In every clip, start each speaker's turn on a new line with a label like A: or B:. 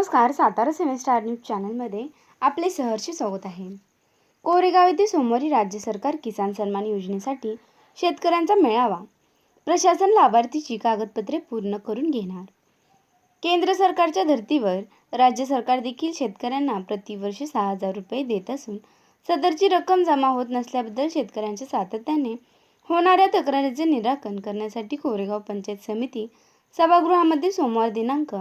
A: नमस्कार Satara semester news चॅनलमध्ये आपले सहर्ष स्वागत आहे. कोरेगाव येथे सोमवारी राज्य सरकार किसान सन्मान योजनेसाठी शेतकऱ्यांचा मेळावा. प्रशासन लाभार्थीची कागदपत्रे पूर्ण करून घेणार. केंद्र सरकारच्या धर्तीवर राज्य सरकार देखील शेतकऱ्यांना प्रतिवर्षी सहा हजार रुपये देत असून सदरची रक्कम जमा होत नसल्याबद्दल शेतकऱ्यांच्या सातत्याने होणाऱ्या तक्रारीचे निराकरण करण्यासाठी कोरेगाव पंचायत समिती सभागृहामध्ये सोमवार दिनांक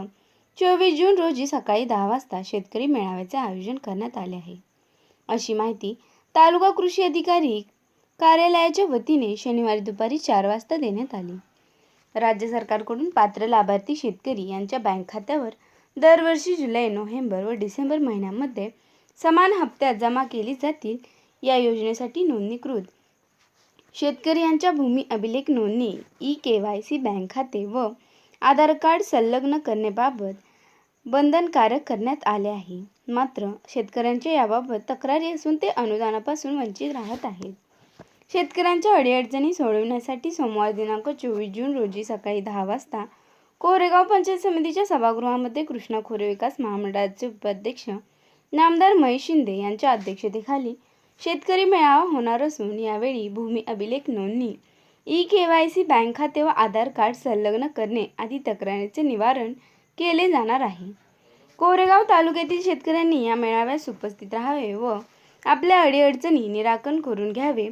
A: चोवीस जून रोजी सकाळी दहा वाजता शेतकरी मेळाव्याचे आयोजन करण्यात आले आहे. अशी माहिती तालुका कृषी अधिकारी कार्यालयाच्या वतीने शनिवारी दुपारी चार वाजता देण्यात आली. राज्य सरकारकडून पात्र लाभार्थी शेतकरी यांच्या बँक खात्यावर दरवर्षी जुलै नोव्हेंबर व डिसेंबर महिन्यामध्ये समान हप्त्यात जमा केली जातील या योजनेसाठी नोंदणीकृत शेतकरी यांच्या भूमी अभिलेख नोंदणी E K Y C bank खाते व आधार कार्ड संलग्न करण्याबाबत बंधनकारक करण्यात आले आहे. मात्र शेतकऱ्यांच्या याबाबत तक्रारी असून ते अनुदानापासून वंचित राहत आहेत. शेतकऱ्यांच्या अडीअडचणी सोडवण्यासाठी सोमवार दिनांक चोवीस जून रोजी सकाळी दहा वाजता कोरेगाव पंचायत समितीच्या सभागृहामध्ये कृष्णा खोरे विकास महामंडळाचे उपाध्यक्ष नामदार महेश शिंदे यांच्या अध्यक्षतेखाली शेतकरी मेळावा होणार असून यावेळी भूमी अभिलेख नोंदणी E K Y C bank खाते व आधार कार्ड संलग्न करणे आदी तक्रारीचे निवारण केले जाणार आहे. कोरेगाव तालुक्यातील शेतकऱ्यांनी या मेळाव्यास उपस्थित राहावे व आपल्या अडीअडचणी निराकरण करून घ्यावे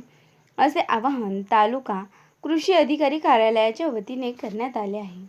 A: असे आवाहन तालुका कृषी अधिकारी कार्यालयाच्या वतीने करण्यात आले आहे.